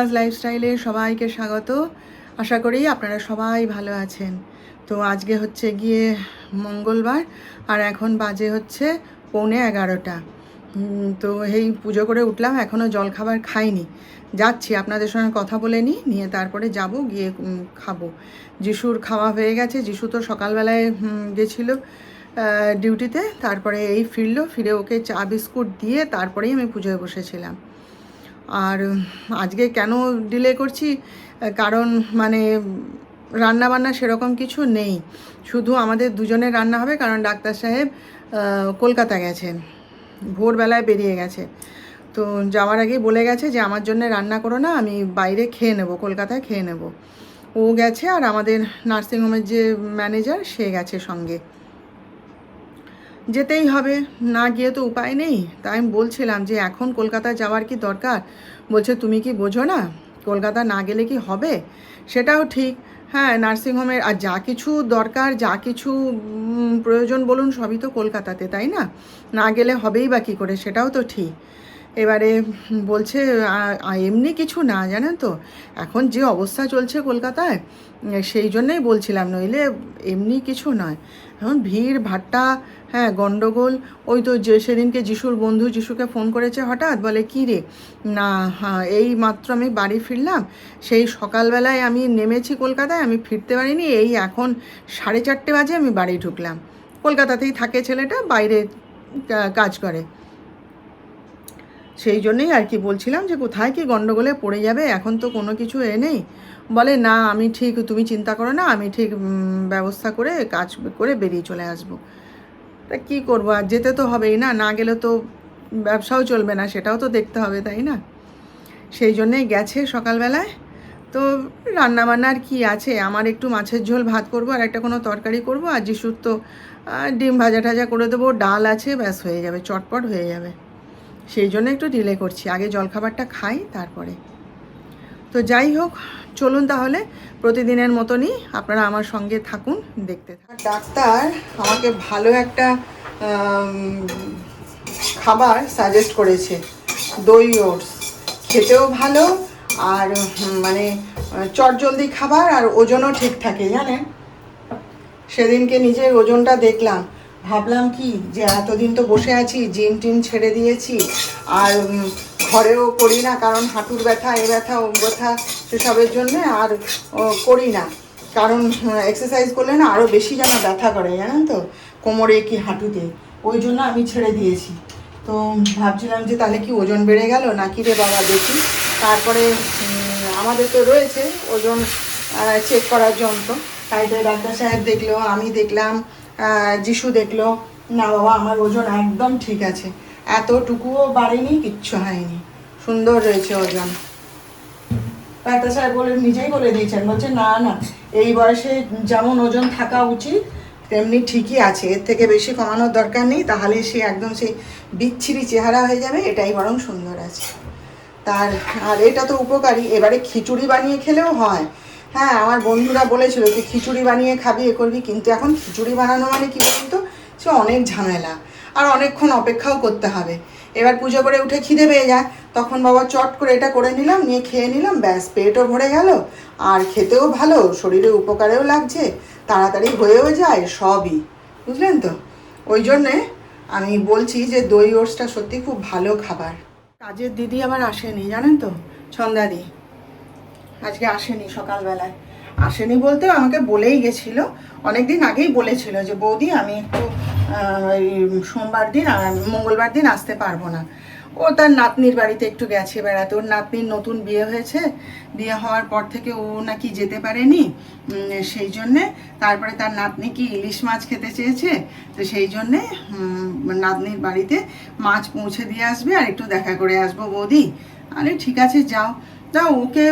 রিবাজ লাইফস্টাইলে সবাইকে স্বাগত। আশা করি আপনারা সবাই ভালো আছেন। তো আজকে হচ্ছে গিয়ে মঙ্গলবার, আর এখন বাজে হচ্ছে পৌনে এগারোটা। তো এই পুজো করে উঠলাম এখনও জলখাবার খাইনি। যাচ্ছি, আপনাদের সঙ্গে কথা বলে নিই, নিয়ে তারপরে যাব, গিয়ে খাব। যিশুর খাওয়া হয়ে গেছে, যিশু তো সকালবেলায় গেছিল ডিউটিতে, তারপরে এই ফিরলো, ফিরে ওকে চা বিস্কুট দিয়ে তারপরেই আমি পুজোয় বসেছিলাম। আর আজকে কেন ডিলে করছি? কারণ মানে রান্না বান্না সেরকম কিছু নেই। শুধু আমাদের দুজনের রান্না হবে, কারণ ডাক্তার সাহেব কলকাতা গেছেন ভোরবেলায় বেরিয়ে গেছে। তো যাওয়ার আগেই বলে গেছে যে, আমার জন্য রান্না করো না, আমি বাইরে খেয়ে নেব, কলকাতায় খেয়ে নেব। ও গেছে আর আমাদের নার্সিংহোমের যে ম্যানেজার, সে গেছে সঙ্গে। যেতেই হবে। না গিয়ে তো উপায় নেই। তাই আমি বলছিলাম যে, এখন কলকাতা যাওয়ার কি দরকার? বলছে, তুমি কি বোঝো না? কলকাতা না গেলে কি হবে? সেটাও ঠিক। হ্যাঁ নার্সিংহোমের আর যা কিছু দরকার, যা কিছু প্রয়োজন বলুন, সবই তো কলকাতাতে, তাই না? না গেলে হবেই বা কী করে, সেটাও তো ঠিক। এবারে বলছে এমনি কিছু না, জানেন তো? এখন যে অবস্থা চলছে কলকাতায় সেই জন্যই বলছিলাম, নইলে এমনি কিছু নয়। এখন ভিড়, ভাট্টা হ্যাঁ গন্ডগোল, ওই তো যে সেদিনকে যিশুর বন্ধু যিশুকে ফোন করেছে হঠাৎ বলে, কী রে? না হ্যাঁ এই মাত্র আমি বাড়ি ফিরলাম। সেই সকালবেলায় আমি নেমেছি কলকাতায়, আমি ফিরতে পারিনি। এই এখন সাড়ে চারটে বাজে আমি বাড়ি ঢুকলাম। কলকাতাতেই থাকে ছেলেটা, বাইরে কাজ করে। সেই জন্যই আর কি বলছিলাম যে, কোথায় কি গন্ডগোলে পড়ে যাবে? এখন তো কোনো কিছু এ নেই। বলে, না, আমি ঠিক, তুমি চিন্তা করো না, আমি ঠিক ব্যবস্থা করে কাজ, করে বেরিয়ে চলে আসব। তা কী করব? আর যেতে তো হবেই না না গেলে তো ব্যবসাও চলবে না, সেটাও তো দেখতে হবে, তাই না? সেই জন্যেই গেছে সকালবেলায়। তো রান্নাবান্নার কি আছে? আমার একটু মাছের ঝোল ভাত করব আর একটা কোনো তরকারি করব। আর যিশুর তো ডিম ভাজা টাজা করে দেবো, ডাল আছে, ব্যাস হয়ে যাবে, চটপট হয়ে যাবে। সেই জন্য একটু ডিলে করছি। আগে জলখাবারটা খাই, তারপরে। তো যাই হোক, চলুন তাহলে প্রতিদিনের মতনই আপনারা আমার সঙ্গে থাকুন, দেখতে ডাক্তার আমাকে ভালো একটা খাবার সাজেস্ট করেছে, দই ওটস। খেতেও ভালো আর মানে চটজলদি খাবার আর ওজনও ঠিক থাকে, জানেন? সেদিনকে নিজের ওজনটা দেখলাম। ভাবলাম কি যে এতদিন তো বসে আছি, জিম টিম ছেড়ে দিয়েছি, আর ঘরেও করি না, কারণ হাঁটুর ব্যথা, এ ব্যথা, ও ব্যথা, সেসবের জন্য আর করি না। কারণ এক্সারসাইজ করলে না আরও বেশি যেন ব্যথা করে, জানেন তো? কোমরে কি হাঁটুতে? ওই জন্য আমি ছেড়ে দিয়েছি। তো ভাবছিলাম যে তাহলে কি ওজন বেড়ে গেল? নাকি রে বাবা, দেখি। তারপরে আমাদের তো রয়েছে ওজন চেক করার যন্ত্র। তাই তো ডাক্তার সাহেব দেখল, আমি দেখলাম যিশু দেখল, না বাবা, আমার ওজন একদম ঠিক আছে। এতটুকুও বাড়েনি, কিচ্ছু হয়নি। সুন্দর রয়েছে ওজন। ডাক্তার সাহেব বলে, নিজেই বলে দিয়েছেন। বলছে, না না, এই বয়সে যেমন ওজন থাকা উচিত, তেমনি ঠিকই আছে। এর থেকে বেশি কমানোর দরকার নেই, তাহলে সে একদম সেই বিচ্ছিরি চেহারা হয়ে যাবে, এটাই বরং সুন্দর আছে। তার, আর এটা তো উপকারী। এবারে খিচুড়ি বানিয়ে খেলেও হয়। হ্যাঁ আমার বন্ধুরা বলেছিল যে খিচুড়ি বানিয়ে খাবি, এ করবি, কিন্তু এখন খিচুড়ি বানানো মানে কি বলুন তো? সে অনেক ঝামেলা। আর অনেকক্ষণ অপেক্ষাও করতে হবে। এবার পুজো করে উঠে খিদে পেয়ে যায়। তখন বাবা চট করে এটা করে নিলাম, নিয়ে খেয়ে নিলাম, ব্যাস, পেটও ভরে গেল। আর খেতেও ভালো, শরীরে উপকারেও লাগছে, তাড়াতাড়ি হয়েও যায়, সবই। বুঝলেন তো? ওই জন্যে আমি বলছি যে দই ওটসটা সত্যি খুব ভালো খাবার। কাজের দিদি আবার আসেনি, জানেন তো? ছন্দাদি। আজকে আসেনি সকালবেলায়। আসেনি বলতে আমাকে বলেই গেছিল। অনেক দিন আগেই বলেছিল যে, বৌদি, আমি একটু সোমবার দিন মঙ্গলবার দিন আসতে পারব না। ও তার নাতনির বাড়িতে একটু গেছে বেড়াতে। ওর নাতনির নতুন বিয়ে হয়েছে। বিয়ে হওয়ার পর থেকে ও নাকি যেতে পারেনি। সেই জন্যে তারপরে তার নাতনি কি ইলিশ মাছ খেতে চেয়েছে? তো সেই জন্যে নাতনির বাড়িতে মাছ পৌঁছে দিয়ে আসবে আর একটু দেখা করে আসব বৌদি। আরে ঠিক আছে, যাও। না, ওকে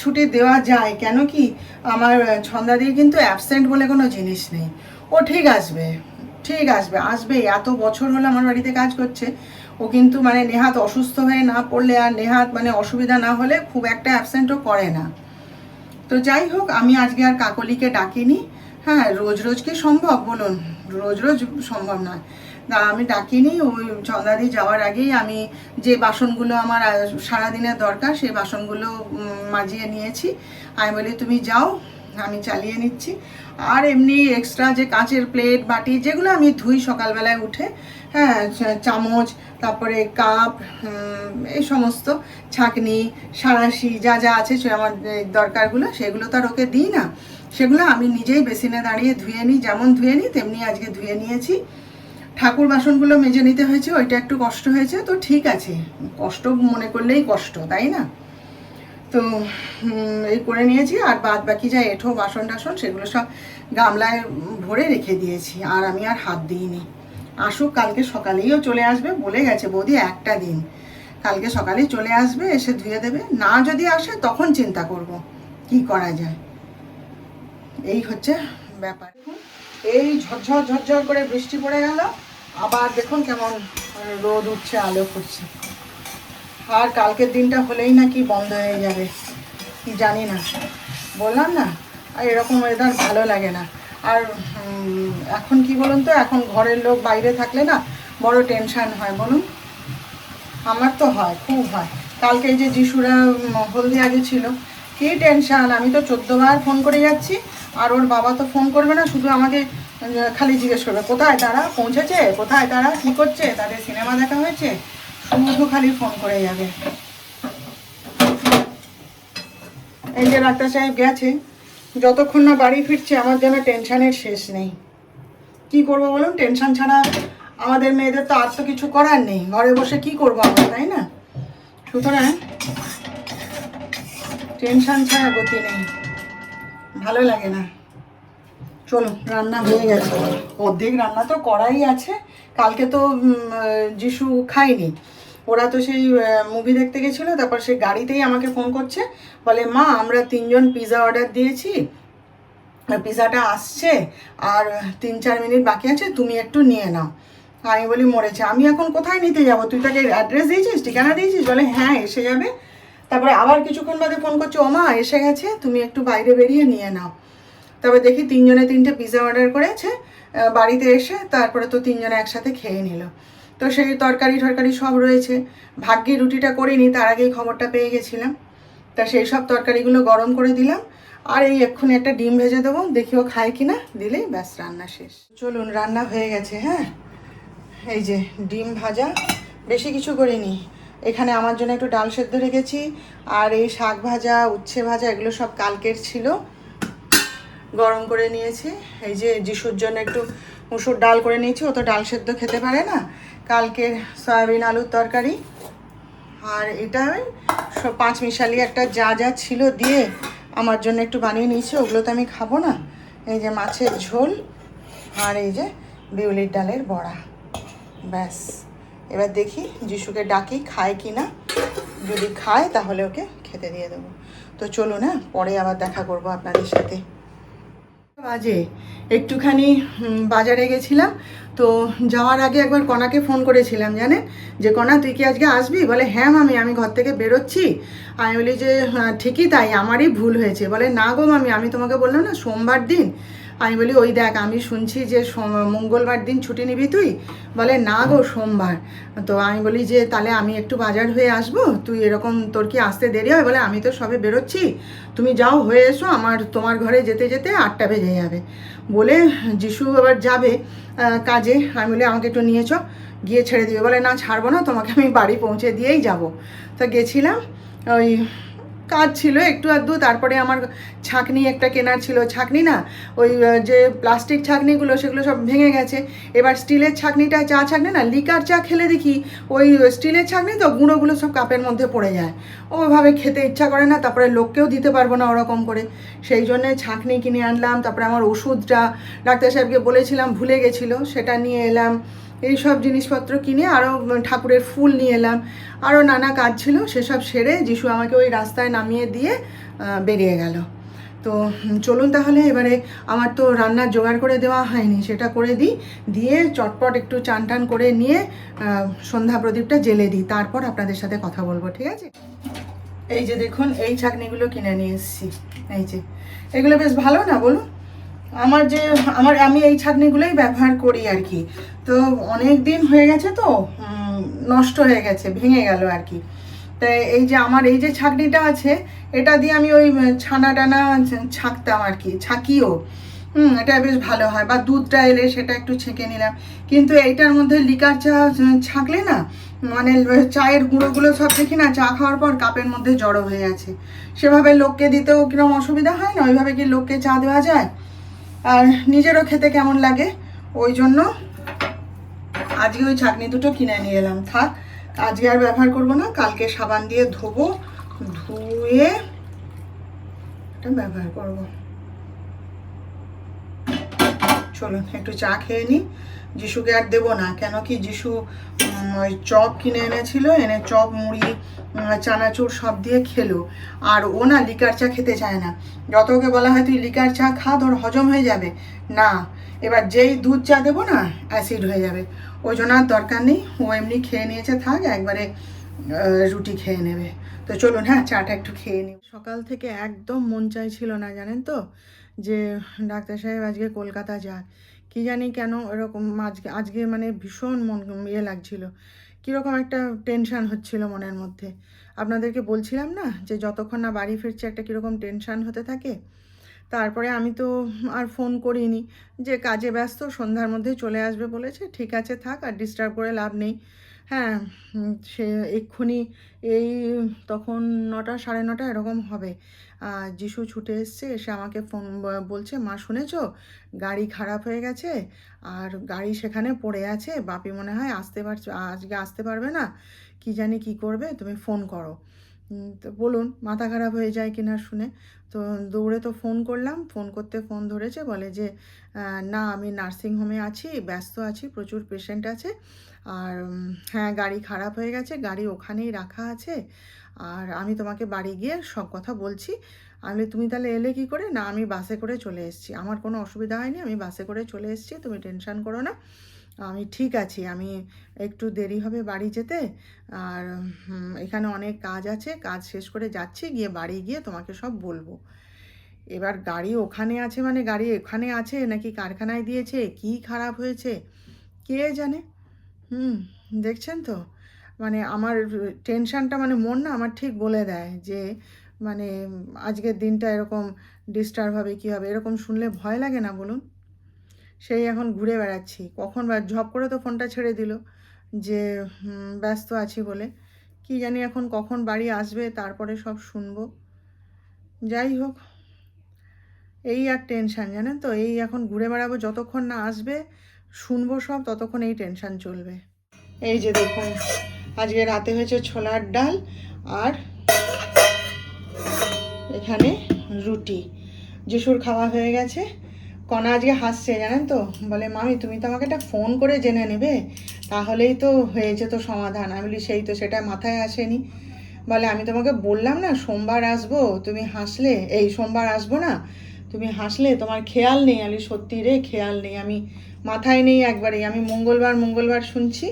ছুটি দেওয়া যায়। কেন কি? আমার ছন্দাদির কিন্তু অ্যাবসেন্ট বলে কোনো জিনিস নেই। ও ঠিক আসবে ঠিক আসবে আসবে। এত বছর হলো আমার বাড়িতে কাজ করছে। ও কিন্তু মানে নেহাত অসুস্থ হয়ে না পড়লে আর নেহাত মানে অসুবিধা না হলে খুব একটা অ্যাবসেন্টও করে না। তো যাই হোক, আমি আজকে আর কাকলিকে ডাকিনি। হ্যাঁ রোজ রোজ কি সম্ভব বলুন? রোজ রোজ সম্ভব নয়। আমি ডাকিনি, ওই চন্দাদি যাওয়ার আগেই আমি যে বাসনগুলো আমার সারাদিনের দরকার সেই বাসনগুলো মাজিয়ে নিয়েছি। আমি বলি, তুমি যাও, আমি চালিয়ে নিচ্ছি। আর এমনি এক্সট্রা যে কাঁচের প্লেট বাটি, যেগুলো আমি ধুই সকালবেলায় উঠে হ্যাঁ চামচ, তারপরে কাপ এই সমস্ত ছাঁকনি সাঁড়াশি যা যা আছে সে আমার দরকারগুলো, সেগুলো তো আর ওকে দিই না। সেগুলো আমি নিজেই বেসিনে দাঁড়িয়ে ধুয়ে নিই, যেমন ধুয়ে নিই, তেমনি আজকে ধুয়ে নিয়েছি। ঠাকুর বাসনগুলো মেজে নিতে হয়েছে, ওইটা একটু কষ্ট হয়েছে, তো ঠিক আছে। কষ্ট মনে করলেই কষ্ট, তাই না? তো এই করে নিয়েছি, আর বাদ বাকি যা এঁঠো বাসন টাসন, সেগুলো সব গামলায় ভরে রেখে দিয়েছি, আর আমি আর হাত দিইনি। আসুক, কালকে সকালেইও চলে আসবে, বলে গেছে বৌদি একটা দিন। কালকে সকালেই চলে আসবে, এসে ধুয়ে দেবে, না যদি আসে তখন চিন্তা করব, কি করা যায়? এই হচ্ছে ব্যাপার। এই ঝরঝর ঝরঝর করে বৃষ্টি পড়ে গেল আবার দেখুন কেমন রোদ উঠছে, আলো ফুটছে। আর কালকের দিনটা হলেই নাকি বন্ধ হয়ে যাবে জানি না। বললাম না, আর এরকম ওয়েদার ভালো লাগে না। আর এখন কি বলুন তো, এখন ঘরের লোক বাইরে থাকলে না বড় টেনশান হয়, বলুন। আমার তো হয়, খুব হয়। কালকে যে যিশুরা হলদিয়া গেছিল কি টেনশান আমি তো চোদ্দবার ফোন করে যাচ্ছি, আর ওর বাবা তো ফোন করবে না, শুধু আমাকে খালি জিজ্ঞেস করবে, কোথায় তারা? পৌঁছেছে? কোথায় তারা? কি করছে? তাদের সিনেমা দেখা হয়েছে? শুধু খালি ফোন করে যাবে। এই যে ডাক্তার সাহেব গেছে, যতক্ষণ না বাড়ি ফিরছে, আমার যেন টেনশনের শেষ নেই। কি করব বলুন? টেনশন ছাড়া আমাদের মেয়েদের তো আর তো কিছু করার নেই। ঘরে বসে কি করব আমরা, তাই না? সুতরাং টেনশন ছাড়া গতি নেই। ভালো লাগে না। চলো, রান্না হয়ে গেছে। অর্ধেক রান্না তো করাই আছে। কালকে তো যিশু খায়নি। ওরা তো সেই মুভি দেখতে গেছিল, তারপর সেই গাড়িতেই আমাকে ফোন করছে। বলে, মা, আমরা তিনজন পিৎজা অর্ডার দিয়েছি। পিৎজাটা আসছে, আর তিন চার মিনিট বাকি আছে, তুমি একটু নিয়ে নাও। আমি বলি, মরেছে। আমি এখন কোথায় নিতে যাব? তুই তাকে অ্যাড্রেস দিয়েছিস? ঠিকানা দিয়েছিস? বলে হ্যাঁ এসে যাবে। তারপরে আবার কিছুক্ষণ বাদে ফোন করছে, ও মা, এসে গেছে। তুমি একটু বাইরে বেরিয়ে নিয়ে নাও। তবে দেখি তিনজনে তিনটে পিৎজা অর্ডার করেছে বাড়িতে এসে তারপরে তো তিনজনে একসাথে খেয়ে নিল। তো সেই তরকারি টরকারি সব রয়েছে। ভাগ্যে রুটিটা করিনি, তার আগেই খবরটা পেয়ে গেছিলাম। তা সেই সব তরকারিগুলো গরম করে দিলাম। আর এই এক্ষুনি একটা ডিম ভেজে দেবো, দেখি ও খায় কি না দিলেই ব্যাস, রান্না শেষ। চলুন, রান্না হয়ে গেছে হ্যাঁ? এই যে ডিম ভাজা, বেশি কিছু করিনি। এখানে আমার জন্য একটু ডাল সেদ্ধ রেখেছি, আর এই শাক ভাজা, উচ্ছে ভাজা, এগুলো সব কালকের ছিল। গরম করে নিয়েছি। এই যে যিশুর জন্য একটু মুসুর ডাল করে নিয়েছি, ও তো ডাল সেদ্ধ খেতে পারে না। কালকের সয়াবিন আলুর তরকারি। আর এটা সব পাঁচ মিশালি একটা যা যা ছিল দিয়ে আমার জন্য একটু বানিয়ে নিয়েছি, ওগুলো তো আমি খাব না। এই যে মাছের ঝোল আর এই যে বিউলির ডালের বড়া। ব্যাস। এবার দেখি যিশুকে ডাকি, খায় কি না। যদি খায় তাহলে ওকে খেতে দিয়ে দেবো। তো চলুন হ্যাঁ পরে আবার দেখা করব আপনাদের সাথে। বাজে। একটুখানি বাজারে গেছিলাম তো যাওয়ার আগে একবার কণাকে ফোন করেছিলাম জানে? যে কণা তুই কি আজকে আসবি? বলে হ্যাঁ মামি আমি ঘর থেকে বেরোচ্ছি। আমি বলি যে "হ্যাঁ, ঠিকই তাই আমারই ভুল হয়েছে। বলে না গো মামি আমি তোমাকে বললাম না সোমবার দিন আমি বলি, ওই দেখ, আমি শুনছি যে মঙ্গলবার দিন ছুটি নিবি তুই? বলে, না গো, সোমবার। তো আমি বলি যে, তাহলে আমি একটু বাজার হয়ে আসব। তুই এরকম তোর কি আসতে দেরি হয়? বলে, আমি তো সবে বেরোচ্ছি। তুমি যাও, হয়ে এসো। আমার, তোমার ঘরে যেতে যেতে আটটা বেজে যাবে। বলে, যিশু আবার যাবে কাজে। আমি বলি, আমাকে একটু নিয়ে চ। গিয়ে ছেড়ে দিবে। বলে, না, ছাড়বো না। তোমাকে আমি বাড়ি পৌঁছে দিয়েই যাব। তো গেছিলাম, ওই কাজ ছিল একটু আধটু তারপরে আমার ছাঁকনি একটা কেনার ছিল। ছাঁকনি না, ওই যে প্লাস্টিক ছাঁকনিগুলো, সেগুলো সব ভেঙে গেছে। এবার স্টিলের ছাঁকনিটা, চা ছাঁকনি না, লিকার চা খেলে দেখি ওই স্টিলের ছাঁকনি তো গুঁড়োগুলো সব কাপের মধ্যে পড়ে যায়। ওইভাবে খেতে ইচ্ছা করে না, তারপরে লোককেও দিতে পারব না ওরকম করে। সেই জন্যে ছাঁকনি কিনে আনলাম, তারপরে আমার ওষুধটা ডাক্তার সাহেবকে বলেছিলাম, ভুলে গেছিল, সেটা নিয়ে এলাম। এই সব জিনিসপত্র কিনে আরও ঠাকুরের ফুল নিয়ে এলাম। আরও নানা কাজ ছিল, সেসব সেরে যিশু আমাকে ওই রাস্তায় নামিয়ে দিয়ে বেরিয়ে গেল। তো চলুন তাহলে, এবারে আমার তো রান্নার জোগাড় করে দেওয়া হয়নি, সেটা করে দিই। দিয়ে চটপট একটু চান টান করে নিয়ে সন্ধ্যা প্রদীপটা জেলে দিই। তারপর আপনাদের সাথে কথা বলব, ঠিক আছে? এই যে দেখুন, এই ছাকনিগুলো কিনে নিয়ে এসেছি। এই যে, এগুলো বেশ ভালো না বলুন? আমার যে, আমার, আমি এই ছাঁকনিগুলোই ব্যবহার করি আর কি। তো অনেক দিন হয়ে গেছে তো নষ্ট হয়ে গেছে, ভেঙে গেল আর কি। তাই এই যে আমার, এই যে ছাঁকনিটা আছে, এটা দিয়ে আমি ওই ছানা টানা ছাঁকতাম আর কি, ছাঁকিও। হুম, এটা বেশ ভালো হয়। বা দুধটা এলে সেটা একটু ছেঁকে নিলাম। কিন্তু এইটার মধ্যে লিকার চা ছাঁকলে না মানে চায়ের গুঁড়োগুলো সব দেখি না, চা খাওয়ার পর কাপের মধ্যে জড়ো হয়ে আছে। সেভাবে লোককে দিতেও কীরকম অসুবিধা হয় না? ওইভাবে কি লোককে চা দেওয়া যায়? আর নিজেরও খেতে কেমন লাগে? ওই জন্য আজকে ওই ছাকনি দুটো কিনে নিয়ে এলাম। থাক, আজকে আর ব্যবহার করব না, কালকে সাবান দিয়ে ধোবো, ধুয়ে এটা ব্যবহার করব। চলুন একটু চা খেয়ে নিই যিশুকে আর দেবো না, কেন কি যিশু ওই চপ কিনে এনেছিল, এনে চপ, মুড়ি চানাচুর সব দিয়ে খেলো। আর ও না লিকার চা খেতে চায় না। যত ওকে বলা হয়, তুই লিকার চা খা, তোর হজম হয়ে যাবে। না, এবার যেই দুধ চা দেবো না, অ্যাসিড হয়ে যাবে। ওই জন্য আর দরকার নেই, ও এমনি খেয়ে নিয়েছে, থাক, একবারে রুটি খেয়ে নেবে। তো চলুন হ্যাঁ চাটা একটু খেয়ে নিই সকাল থেকে একদম মন চাইছিল না, জানেন তো? যে ডাক্তার সাহেব আজকে কলকাতা যাক কি জানি কেন এরকম আজকে আজকে মানে ভীষণ মন ইয়ে লাগছিল। কীরকম একটা টেনশান হচ্ছিল মনের মধ্যে। আপনাদেরকে বলছিলাম না যে যতক্ষণ না বাড়ি ফিরছে একটা কীরকম টেনশান হতে থাকে? তারপরে আমি তো আর ফোন করিনি। যে কাজে ব্যস্ত, সন্ধ্যার মধ্যে চলে আসবে বলেছে, ঠিক আছে থাক, আর ডিস্টার্ব করে লাভ নেই। হ্যাঁ সে এক্ষুনি এই তখন নটা, সাড়ে নটা এরকম হবে। যিশু ছুটে এসছে, এসে আমাকে ফোন বলছে, মা, শুনেছ? গাড়ি খারাপ হয়ে গেছে? আর গাড়ি সেখানে পড়ে আছে? বাপি মনে হয় আসতে পারছ, আজকে আসতে পারবে না? কি জানি কি করবে? তুমি ফোন করো। তো বলুন, মাথা খারাপ হয়ে যায় কিনা শুনে। তো দৌড়ে তো ফোন করলাম, ফোন করতে ফোন ধরেছে, বলে যে না, আমি নার্সিং হোমে আছি, ব্যস্ত আছি, প্রচুর পেশেন্ট আছে। আর হ্যাঁ গাড়ি খারাপ হয়ে গেছে, গাড়ি ওখানেই রাখা আছে। আর আমি তোমাকে বাড়ি গিয়ে সব কথা বলছি। আমি, তুমি তাহলে এলে কি করে? না, আমি বাসে করে চলে এসেছি। আমার কোনো অসুবিধা হয়নি, আমি বাসে করে চলে এসেছি, তুমি টেনশন করো না। আমি ঠিক আছি, আমি একটু দেরি হবে বাড়ি যেতে। আর এখানে অনেক কাজ আছে, কাজ শেষ করে যাচ্ছি, গিয়ে বাড়ি গিয়ে তোমাকে সব বলব। এবার গাড়ি ওখানে আছে মানে গাড়ি এখানে আছে নাকি কারখানায় দিয়েছে, কি খারাপ হয়েছে, কে জানে? হুম, দেখছেন তো? মানে আমার টেনশানটা মানে মন না আমার ঠিক বলে দেয় যে মানে আজকের দিনটা এরকম ডিস্টার্ব হবে, কী হবে, এরকম শুনলে ভয় লাগে না বলুন? সেই এখন ঘুরে বেড়াচ্ছি। কখন বা ঝপ করে তো ফোনটা ছেড়ে দিল যে ব্যস্ত আছি বলে। কি জানি এখন কখন বাড়ি আসবে, তারপরে সব শুনব। যাই হোক, এই এক টেনশান, জানেন তো? এই এখন ঘুরে বেড়াবো যতক্ষণ না আসবে, শুনব সব, ততক্ষণ এই টেনশান চলবে। এই যে দেখুন, আজকে রাতে হয়েছে ছোলার ডাল আর এখানে রুটি। যিশুর খাওয়া হয়ে গেছে। কণা আজকে হাসছে জানেন তো? বলে, মামি, তুমি তো আমাকে একটা ফোন করে জেনে নেবে, তাহলেই তো হয়েছে তো সমাধান। আমি বলি, সেই তো, সেটা মাথায় আসেনি। বলে, আমি তোমাকে বললাম না, সোমবার আসব, তুমি হাসলে? এই, সোমবার আসব না, তুমি হাসলে, তোমার খেয়াল নেই। আমি সত্যি রে, খেয়াল নেই, আমি মাথায় নেই একবারেই আমি মঙ্গলবার মঙ্গলবার শুনছি,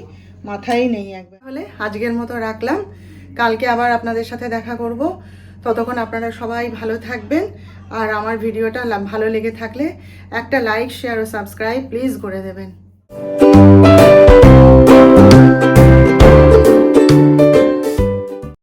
মাথায় নেই একবার। তাহলে আজকের মতো রাখলাম, কালকে আবার আপনাদের সাথে দেখা করব। ততক্ষণ আপনারা সবাই ভালো থাকবেন। আর আমার ভিডিওটা ভালো লেগে থাকলে একটা লাইক শেয়ার ও সাবস্ক্রাইব প্লিজ করে দেবেন।